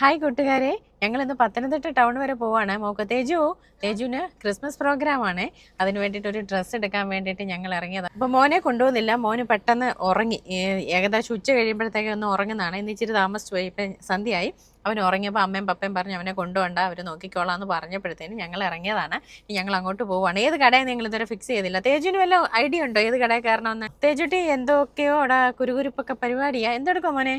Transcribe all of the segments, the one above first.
Hi കൂട്ടുകാരെ. ഞങ്ങൾ ഇന്ന് പത്തനംതിട്ട ടൗൺ വരെ പോവാണ്. മോക്ക് തേജു തേജുവിന് ക്രിസ്മസ് പ്രോഗ്രാം ആണ്. അതിന് വേണ്ടിയിട്ട് ഒരു ഡ്രസ്സ് എടുക്കാൻ വേണ്ടിയിട്ട് ഞങ്ങൾ ഇറങ്ങിയതാണ് അപ്പോൾ മോനെ കൊണ്ടുപോകുന്നില്ല. മോന് പെട്ടെന്ന് ഉറങ്ങി. ഏകദേശം ഉച്ച കഴിയുമ്പോഴത്തേക്ക് ഒന്ന് ഉറങ്ങുന്നതാണ്. ഇന്ന് ഇച്ചിരി താമസിച്ചു പോയി. ഇപ്പം സന്ധ്യയായി. അവൻ ഉറങ്ങിയപ്പോൾ അമ്മയും പപ്പയും പറഞ്ഞ് അവനെ കൊണ്ടുപോകണ്ട അവർ നോക്കിക്കോളാം എന്ന് പറഞ്ഞപ്പോഴത്തേനും ഞങ്ങൾ ഇറങ്ങിയതാണ്. ഞങ്ങൾ അങ്ങോട്ട് പോവുകയാണ് ഏത് കടയെ നിങ്ങൾ ഇതുവരെ ഫിക്സ് ചെയ്തില്ല. തേജുവിന് വല്ല ഐഡിയ ഉണ്ടോ? ഏത് കടയിൽ കയറണമെന്ന് തേജുട്ടി എന്തൊക്കെയോ അവിടെ കുരുകുരുപ്പൊക്കെ പരിപാടിയാണ് എന്തെടുക്കും മോനെ?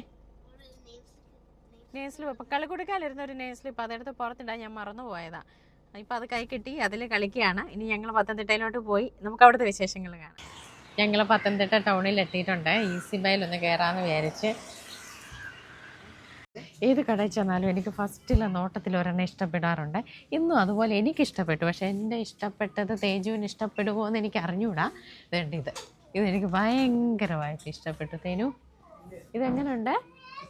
നെയിം സ്ലിപ്പ് ഇപ്പം കളി കൊടുക്കാനിരുന്ന ഒരു നെയിം സ്ലിപ്പ് അതെടുത്ത് പുറത്തിടാൻ ഞാൻ മറന്നു പോയതാ ഇപ്പം അത് കൈ കിട്ടി അതിൽ കളിക്കുകയാണ്. ഇനി ഞങ്ങൾ പത്തനംതിട്ടയിലോട്ട് പോയി നമുക്ക് അവിടുത്തെ വിശേഷങ്ങൾ കാണാം. ഞങ്ങൾ പത്തനംതിട്ട ടൗണിൽ എത്തിയിട്ടുണ്ട്. ഈസി ബൈയിൽ ഒന്ന് കയറാമെന്ന് വിചാരിച്ച്. ഏത് കടയിൽ ചെന്നാലും എനിക്ക് ഫസ്റ്റിലെ നോട്ടത്തിൽ ഒരെണ്ണം ഇഷ്ടപ്പെടാറുണ്ട്. ഇന്നും അതുപോലെ എനിക്ക് ഇഷ്ടപ്പെട്ടു പക്ഷേ എന്റെ ഇഷ്ടപ്പെട്ടത് തേജുവിന് ഇഷ്ടപ്പെടുമോ എന്ന് എനിക്ക് അറിഞ്ഞൂടാ. ഇതുണ്ട് ഇത്. ഇതെനിക്ക് ഭയങ്കരമായിട്ട് ഇഷ്ടപ്പെട്ടു. തേനു ഇതെങ്ങനെയുണ്ട്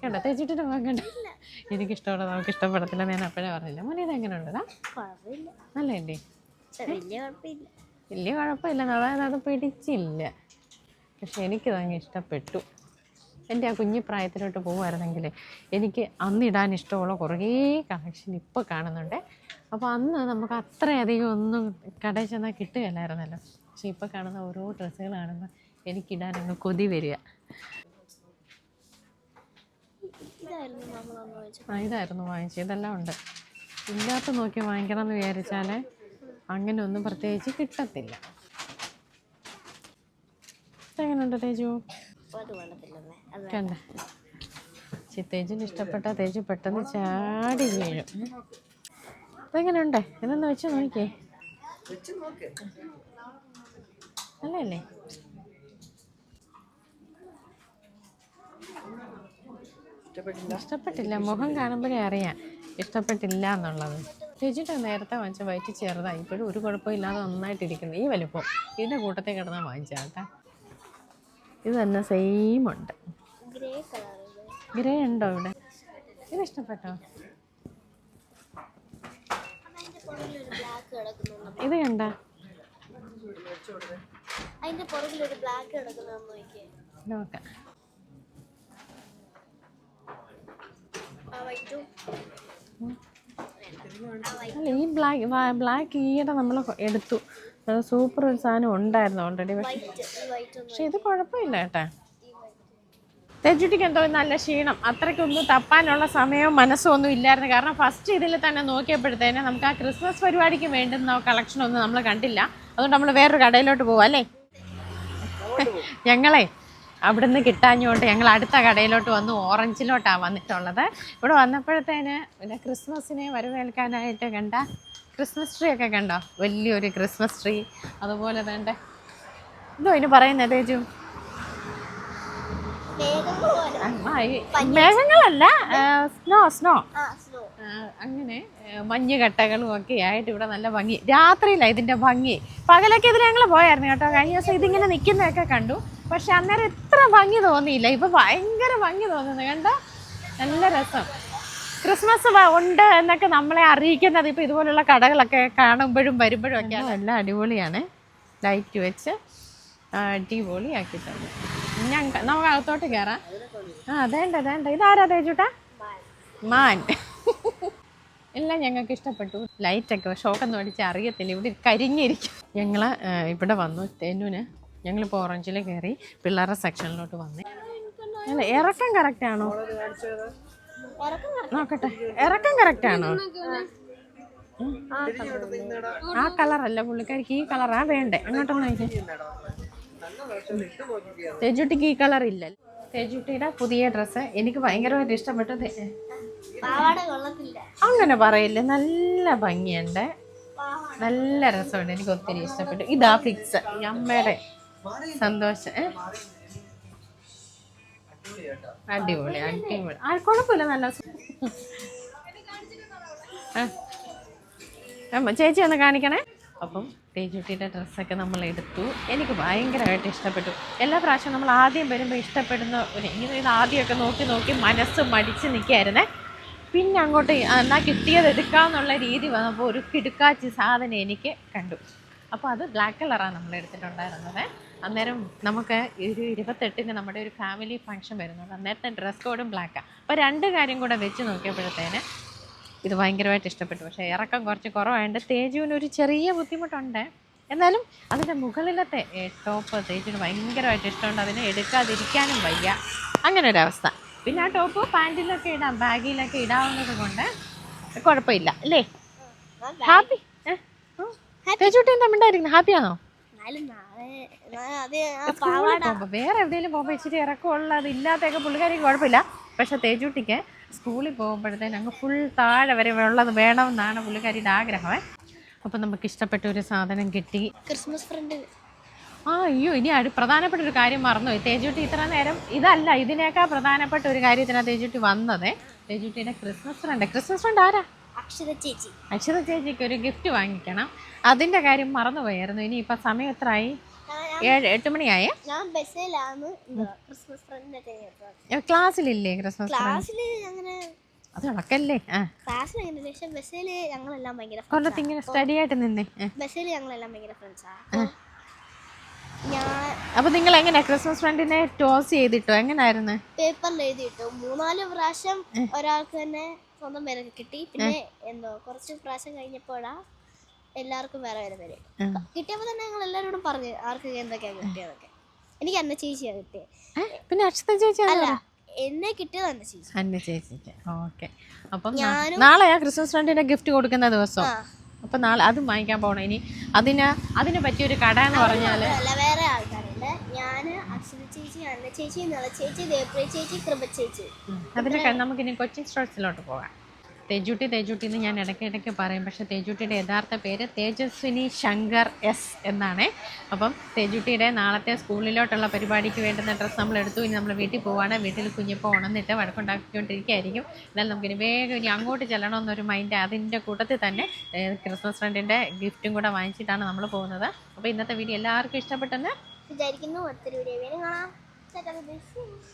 കണ്ടോ? തേച്ചിട്ടിട്ട് വാങ്ങണ്ട എനിക്കിഷ്ടമുള്ള നമുക്ക് ഇഷ്ടപ്പെടത്തില്ല ഞാൻ അപ്പോഴേ പറഞ്ഞില്ല. മോനെ ഇത് എങ്ങനെയുണ്ടതാ കുഴപ്പമില്ല നല്ലതല്ലേ വലിയ കുഴപ്പമില്ല. അതായത് അത് പിടിച്ചില്ല. പക്ഷെ എനിക്കിതങ്ങ് ഇഷ്ടപ്പെട്ടു. എന്റെ ആ കുഞ്ഞു പ്രായത്തിലോട്ട് പോകുമായിരുന്നെങ്കിൽ എനിക്ക് അന്നിടാൻ ഇഷ്ടമുള്ള കുറേ കളക്ഷൻ ഇപ്പോൾ കാണുന്നുണ്ട്. അപ്പോൾ അന്ന് നമുക്ക് അത്രയധികം ഒന്നും കടയിൽ ചെന്നാൽ കിട്ടുകയില്ലായിരുന്നല്ലോ. പക്ഷെ ഇപ്പോൾ കാണുന്ന ഓരോ ഡ്രസ്സുകൾ കാണുമ്പോൾ എനിക്കിടാൻ അങ്ങ് കൊതി വരിക ഇതായിരുന്നു നമ്മൾ അന്ന് വെച്ചത് ആ ഇതായിരുന്നു വാങ്ങിച്ചത്. ഇതെല്ലാം ഉണ്ട്. ഇല്ലാത്ത നോക്കി വാങ്ങിക്കണം എന്ന് വിചാരിച്ചാൽ അങ്ങനെ ഒന്നും പ്രത്യേകിച്ച് കിട്ടത്തില്ല. എങ്ങനെയുണ്ട് തേജു? കണ്ട? തേജിന് ഇഷ്ടപ്പെട്ട തേജു പെട്ടെന്ന് ചാടി വീഴും. അതെങ്ങനെയുണ്ട് ഇതൊന്ന് വെച്ച് നോക്കിയേ. നല്ലല്ലേ ഇഷ്ടപ്പെട്ടില്ല. മുഖം കാണുമ്പോഴേ അറിയാം. ഇഷ്ടപ്പെട്ടില്ല എന്നുള്ളത്. ചേച്ചിട്ട് നേരത്തെ വാങ്ങിച്ച വയറ്റി ചെറുതായി. ഇപ്പോഴും ഒരു കുഴപ്പമില്ലാതെ നന്നായിട്ടിരിക്കുന്നു. ഈ വലുപ്പം. ഇതിന്റെ കൂട്ടത്തിൽ കിടന്നാൽ വാങ്ങിച്ചാൽ കേട്ടാ. ഇത് തന്നെ സെയിം ഉണ്ട്. ഗ്രേ ഉണ്ടോ ഇവിടെ? ഇത് ഇഷ്ടപ്പെട്ടോ? ഇത് കണ്ട? നോക്കാം ആ വൈറ്റും അല്ല ഈ ബ്ലാക്ക് ബ്ലാക്ക് ഈയിടെ നമ്മൾ എടുത്തു. അത് സൂപ്പർ ഒരു സാധനം ഉണ്ടായിരുന്നു ഓൾറെഡി പക്ഷെ വൈറ്റ് വൈറ്റ് പക്ഷെ ഇത് കുഴപ്പമില്ല കേട്ടാ. തെജുട്ടിക്ക് എന്തോ നല്ല ക്ഷീണം. അത്രയ്ക്കൊന്നും തപ്പാനുള്ള സമയവും മനസ്സും ഒന്നും ഇല്ലായിരുന്നു. കാരണം ഫസ്റ്റ് ഇതിൽ തന്നെ നോക്കിയപ്പോഴത്തേനെ നമുക്ക് ആ ക്രിസ്മസ് പരിപാടിക്ക് വേണ്ടുന്ന കളക്ഷൻ ഒന്നും നമ്മൾ കണ്ടില്ല. അതുകൊണ്ട് നമ്മൾ വേറൊരു കടയിലോട്ട് പോവാം അല്ലേ? ഞങ്ങളെ അവിടുന്ന് കിട്ടാഞ്ഞുകൊണ്ട് ഞങ്ങൾ അടുത്ത കടയിലോട്ട് വന്ന് ഓറഞ്ചിലോട്ടാണ് വന്നിട്ടുള്ളത്. ഇവിടെ വന്നപ്പോഴത്തേന് പിന്നെ ക്രിസ്മസിനെ വരവേൽക്കാനായിട്ട് കണ്ട ക്രിസ്മസ് ട്രീ ഒക്കെ കണ്ടോ? വലിയൊരു ക്രിസ്മസ് ട്രീ. അതുപോലെ തന്നെ എന്തോ ഇനി പറയുന്നത് തേജു? മേഘങ്ങളല്ല സ്നോ സ്നോ അങ്ങനെ മഞ്ഞുകട്ടകളും മഞ്ഞ് കട്ടകളും ഒക്കെ ആയിട്ട് ഇവിടെ നല്ല ഭംഗി. രാത്രിയിലാണ് ഇതിന്റെ ഭംഗി. പകലൊക്കെ ഇതിൽ ഞങ്ങൾ പോയായിരുന്നു കേട്ടോ. കഴിഞ്ഞ ദിവസം ഇതിങ്ങനെ നിൽക്കുന്നതൊക്കെ കണ്ടു. പക്ഷെ അന്നേരം ഇത്ര ഭംഗി തോന്നിയില്ല. ഇപ്പൊ ഭയങ്കര ഭംഗി തോന്നുന്നു. കണ്ട? നല്ല രസം. ക്രിസ്മസ് ഉണ്ട് എന്നൊക്കെ നമ്മളെ അറിയിക്കുന്നത്. ഇപ്പൊ ഇതുപോലുള്ള കടകളൊക്കെ കാണുമ്പോഴും വരുമ്പോഴും ഒക്കെ നല്ല അടിപൊളിയാണ്. ലൈറ്റ് വെച്ച് അടിപൊളിയാക്കി തന്നെ ഞാൻ നമുക്ക് അകത്തോട്ട് കയറാം ആ അതേണ്ട അതേണ്ട. ഇതാരാ തേച്ചൂട്ടാ? മാൻ. എല്ലാം ഞങ്ങൾക്ക് ഇഷ്ടപ്പെട്ടു. ലൈറ്റൊക്കെ ഷോക്കൊന്നും അടിച്ച് അറിയത്തില്ല. ഇവിടെ കരിഞ്ഞിരിക്കും. ഞങ്ങൾ ഇവിടെ വന്നു തെന്നുന് ഞങ്ങളിപ്പോൾ ഓറഞ്ചിൽ കയറി പിള്ളേരുടെ സെക്ഷനിലോട്ട് വന്നേ. അല്ല ഇറക്കം കറക്റ്റ് ആണോ? നോക്കട്ടെ. ഇറക്കം കറക്റ്റ് ആണോ. ആ കളറല്ല പുള്ളിക്കാരിക്ക് ഈ കളറാ വേണ്ടേ. അങ്ങോട്ടൊന്ന് തെജുട്ടിക്ക് ഈ കളർ ഇല്ല. തേജുട്ടിയുടെ പുതിയ ഡ്രസ്സ് എനിക്ക് ഭയങ്കരമായിട്ട് ഇഷ്ടപ്പെട്ടു. അങ്ങനെ പറയില്ല? നല്ല ഭംഗിയുണ്ട്. നല്ല രസമുണ്ട് എനിക്ക് ഒത്തിരി ഇഷ്ടപ്പെട്ടു. ഇതാ ഫിക്സ് അമ്മയുടെ സന്തോഷം? അടിപൊളി അടിപൊളി. ആ കുഴപ്പമില്ല നല്ല ചേച്ചി ഒന്ന് കാണിക്കണേ. അപ്പം തേജുട്ടിയുടെ ഡ്രസ്സൊക്കെ നമ്മൾ എടുത്തു. എനിക്ക് ഭയങ്കരമായിട്ട് ഇഷ്ടപ്പെട്ടു. എല്ലാ പ്രാവശ്യവും നമ്മൾ ആദ്യം വരുമ്പോൾ ഇഷ്ടപ്പെടുന്ന ഒരു ഇങ്ങനെ ഇത് ആദ്യമൊക്കെ നോക്കി നോക്കി മനസ്സ് മടിച്ച് നിൽക്കായിരുന്നേ പിന്നെ അങ്ങോട്ട് എന്നാൽ കിട്ടിയത് എടുക്കാമെന്നുള്ള രീതി വന്നപ്പോൾ ഒരു കിടുക്കാച്ചി സാധനം എനിക്ക് കണ്ടു. അപ്പോൾ അത് ബ്ലാക്ക് കളറാണ് നമ്മൾ എടുത്തിട്ടുണ്ടായിരുന്നത്. അന്നേരം നമുക്ക് ഒരു ഇരുപത്തെട്ടിന് നമ്മുടെ ഒരു ഫാമിലി ഫംഗ്ഷൻ വരുന്നുണ്ട്. അന്നേരത്തെ ഡ്രസ് കോഡും ബ്ലാക്കാണ് അപ്പോൾ രണ്ട് കാര്യം കൂടെ വെച്ച് നോക്കിയപ്പോഴത്തേന് ഇത് ഭയങ്കരമായിട്ട് ഇഷ്ടപ്പെട്ടു. പക്ഷേ ഇറക്കം കുറച്ച് കുറവായതുകൊണ്ട് തേജുവിന് ഒരു ചെറിയ ബുദ്ധിമുട്ടുണ്ട്. എന്നാലും അതിന്റെ മുകളിലത്തെ ടോപ്പ് തേജുവിന് ഭയങ്കരമായിട്ട് ഇഷ്ടമുണ്ട്. അതിനെ എടുക്കാതിരിക്കാനും വയ്യ. അങ്ങനെ ഒരവസ്ഥ അവസ്ഥ. പിന്നെ ആ ടോപ്പ് പാന്റിലൊക്കെ ഇടാം. ബാഗിലൊക്കെ ഇടാവുന്നത് കൊണ്ട് കുഴപ്പമില്ല. അല്ലേ? ഹാപ്പി തേജുട്ടി എന്താ മിണ്ടായിരിക്കുന്നത് ഹാപ്പിയാണോ വേറെ എവിടെയെങ്കിലും പോകുമ്പോൾ ഇച്ചിരി ഇറക്കമുള്ള അത് ഇല്ലാത്തൊക്കെ പുള്ളിക്കാരിക്ക് കുഴപ്പമില്ല. പക്ഷെ തേജൂട്ടിക്ക് സ്കൂളിൽ പോകുമ്പോഴത്തേന് അങ്ങ് ഫുൾ താഴെ വരെ ഉള്ളത് വേണമെന്നാണ് പുള്ളിക്കാരിയുടെ ആഗ്രഹമേ അപ്പം നമുക്ക് ഇഷ്ടപ്പെട്ട ഒരു സാധനം കിട്ടി. Christmas friend. ആ അയ്യോ ഇനി അടു പ്രധാനപ്പെട്ട ഒരു കാര്യം മറന്നുപോയി. തേജൂട്ടി ഇത്ര നേരം ഇതല്ല ഇതിനേക്കാൾ പ്രധാനപ്പെട്ട ഒരു കാര്യത്തിനാണ് തേജൂട്ടി വന്നത്. തേജൂട്ടിയുടെ ക്രിസ്മസ് ഫ്രണ്ട്. ക്രിസ്മസ് ഫ്രണ്ട് ആരാ? അക്ഷര ചേച്ചി അക്ഷര ചേച്ചിക്ക് ഒരു ഗിഫ്റ്റ് വാങ്ങിക്കണം. അതിന്റെ കാര്യം മറന്നുപോയായിരുന്നു. ഇനി ഇപ്പൊ സമയം എത്രയായി? ആയി ഏഴ് എട്ട് മണിയായേ? ഞാൻ ബസ്സിലാണ് ക്രിസ്മസ് ഏ, ക്ലാസ്സിലില്ലേ ക്രിസ്മസ് ക്ലാസ്സിൽ അങ്ങനെ അത് ഉണക്കല്ലേ ആ. ക്ലാസ്സിൽ അങ്ങനെ പക്ഷെ ബസ്സിൽ ഞങ്ങളെല്ലാം ഭയങ്കര കൊല്ലത്ത് ഇങ്ങനെ സ്റ്റഡി ആയിട്ട് നിന്നേ. ബസ്സിൽ ഞങ്ങളെല്ലാം ഭയങ്കര ഫ്രണ്ട്സാ ഞാൻ അപ്പൊ നിങ്ങൾ എങ്ങനെയാ ക്രിസ്മസ് ഫ്രണ്ടിനെ ടോസ് ചെയ്തിട്ടോ? എങ്ങനായിരുന്നു? പേപ്പറിൽ എഴുതിയിട്ടു. മൂന്നാൽ പ്രാവശ്യം ഒരാൾക്ക് തന്നെ സ്വന്തം പേരൊക്കെ കിട്ടി. പിന്നെ എന്തോ കുറച്ച് പ്രാവശ്യം കഴിഞ്ഞപ്പോഴാ എല്ലാവർക്കും വേറെ വേറെ പേര് കിട്ടിയപ്പോ കിട്ടിയപ്പോൾ തന്നെ ഞങ്ങൾ എല്ലാവരോടും പറഞ്ഞു ആർക്ക് എന്തൊക്കെയാ കിട്ടിയതൊക്കെ? എനിക്ക് അന്ന ചേച്ചിയാ കിട്ടിയത്? പിന്നെ അക്ഷത ചേച്ചി? അല്ല എന്നെ കിട്ടിയത് അന്ന ചേച്ചി. അന്ന ചേച്ചിക്ക് ഓക്കെ. അപ്പം നാളെ ക്രിസ്മസ് ഫ്രണ്ടിന്റെ ഗിഫ്റ്റ് കൊടുക്കുന്ന ദിവസം. അപ്പൊ നാളെ അതും വാങ്ങിക്കാൻ പോകണം ഇനി അതിന് അതിന് പറ്റിയൊരു കട എന്ന് പറഞ്ഞാൽ അല്ല വേറെ ആൾക്കാരുണ്ട് ഞാൻ അക്ഷര ചേച്ചി നിള ചേച്ചി ചേച്ചി കൃപ ചേച്ചി. അതിന്റെ നമുക്ക് നമുക്കിനി കൊച്ചിൻ സ്റ്റോഴ്സിലോട്ട് പോകാം. തേജുട്ടി തേജുട്ടി എന്ന് ഞാൻ ഇടയ്ക്ക് ഇടയ്ക്ക് പറയും. പക്ഷെ തേജുട്ടിയുടെ യഥാർത്ഥ പേര് തേജസ്വിനി ശങ്കർ എസ് എന്നാണ്. അപ്പം തേജുട്ടിയുടെ നാളത്തെ സ്കൂളിലോട്ടുള്ള പരിപാടിക്ക് വേണ്ടുന്ന ഡ്രസ്സ് നമ്മൾ എടുത്തു. ഇനി നമ്മൾ വീട്ടിൽ പോവാണ്. വീട്ടിൽ കുഞ്ഞിപ്പോൾ ഉണന്നിട്ട് വഴക്കുണ്ടാക്കിക്കൊണ്ടിരിക്കുകയായിരിക്കും. എന്നാൽ നമുക്കിനി വേഗം ഇനി അങ്ങോട്ട് ചെല്ലണമെന്നൊരു മൈൻഡ് അതിന്റെ കൂട്ടത്തിൽ തന്നെ ക്രിസ്മസ് ഫ്രണ്ടിന്റെ ഗിഫ്റ്റും കൂടെ വാങ്ങിച്ചിട്ടാണ് നമ്മൾ പോകുന്നത്. അപ്പോൾ ഇന്നത്തെ വീഡിയോ എല്ലാവർക്കും ഇഷ്ടപ്പെട്ടെന്ന് വിചാരിക്കുന്നു. അടുത്തൊരു വീഡിയോ വീണ്ടും കാണാം ചേട്ടാ